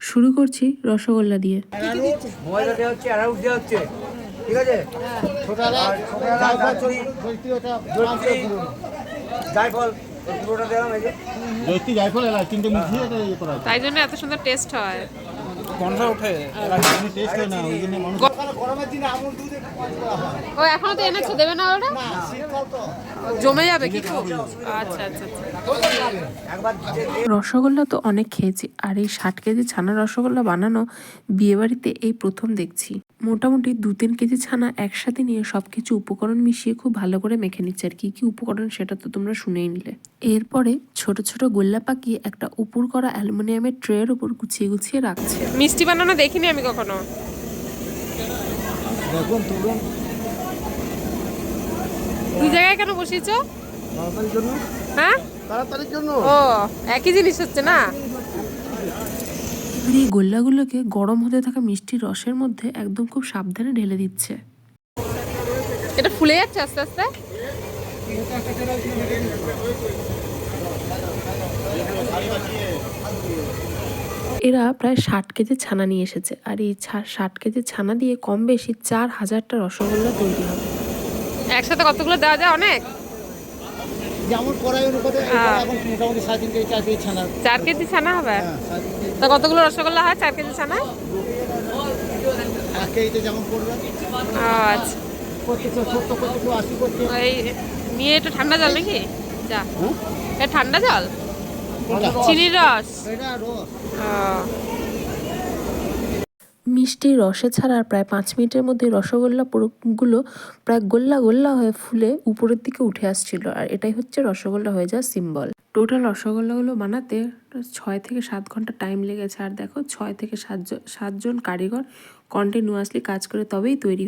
শুরু করছি রসগোল্লা দিয়ে। ময়দা দেওয়া হচ্ছে অ্যারাউট দেওয়া হচ্ছে। ঠিক আছে? জায়ফল তাই জন্য এত সুন্দর টেস্ট হয়। টেস্ট হয় না ওই জন্য মানুষ গরমের দিনে আমুল দুধ একটু পাঁচ করা ও এখনও তো এনেছো? দেবে না ওটা? জমে যাবে কি আচ্ছা আচ্ছা আচ্ছা। রসগোল্লা তো অনেক খেয়েছি আর এই ষাট কেজি ছানা রসগোল্লা বানানো বিয়েবাড়িতে এই প্রথম দেখছি। মোটামুটি দু তিন কেজি ছানা একসাথে নিয়ে সব কিছু উপকরণ মিশিয়ে খুব ভালো করে মেখে নিচ্ছে। আর কি কি উপকরণ সেটা তো তোমরা শুনেই নিলে। এরপরে ছোট ছোট গোল্লা পাকিয়ে একটা উপর করা অ্যালুমিনিয়ামের ট্রের উপর গুছিয়ে গুছিয়ে রাখছে। মিষ্টি বানানো দেখিনি আমি কখনো। দুই জায়গায় কেন বসিয়েছো? হ্যাঁ? তাড়াতাড়ির জন্য। ও একই জিনিস হচ্ছে না? আর এই গোল্লাগুলোকে গরম হতে থাকা মিষ্টির রসের মধ্যে একদম খুব সাবধানে ঢেলে দিচ্ছে। এটা ফুলে যাচ্ছে আস্তে আস্তে? এরা প্রায় ষাট কেজি ছানা নিয়ে এসেছে। আর এই ছা- ষাট কেজি ছানা দিয়ে কম বেশি চার হাজারটা রসগোল্লা তৈরি হবে। একসাথে কতগুলো দেওয়া যায় অনেক? যেমন কড়াই অনুপাতে হ্যাঁ। এখন মোটামুটি সাড়ে তিন কেজি চার কেজি ছানা। চার কেজি ছানা হবে? হ্যাঁ তা কতগুলো রসগোল্লা হয় চার কেজি ছানা এক কেজিতে যেমন পড়বে। আচ্ছা। নিয়ে একটু ঠান্ডা জল নাকি? যা। হ্যাঁ? ঠান্ডা জল? চিনির রস? এটা মিষ্টি রসে ছাড়ার প্রায় পাঁচ মিনিটের মধ্যে রসগোল্লা পুরোগুলো প্রায় গোল্লা গোল্লা হয়ে ফুলে উপরের দিকে উঠে আসছিল। আর এটাই হচ্ছে রসগোল্লা হয়ে যাওয়ার সিম্বল টোটাল রসগোল্লাগুলো বানাতে ছয় থেকে সাত ঘণ্টা টাইম লেগেছে। আর দেখো, ছয় থেকে সাতজন সাতজন কারিগর কন্টিনিউয়াসলি কাজ করে তবেই তৈরি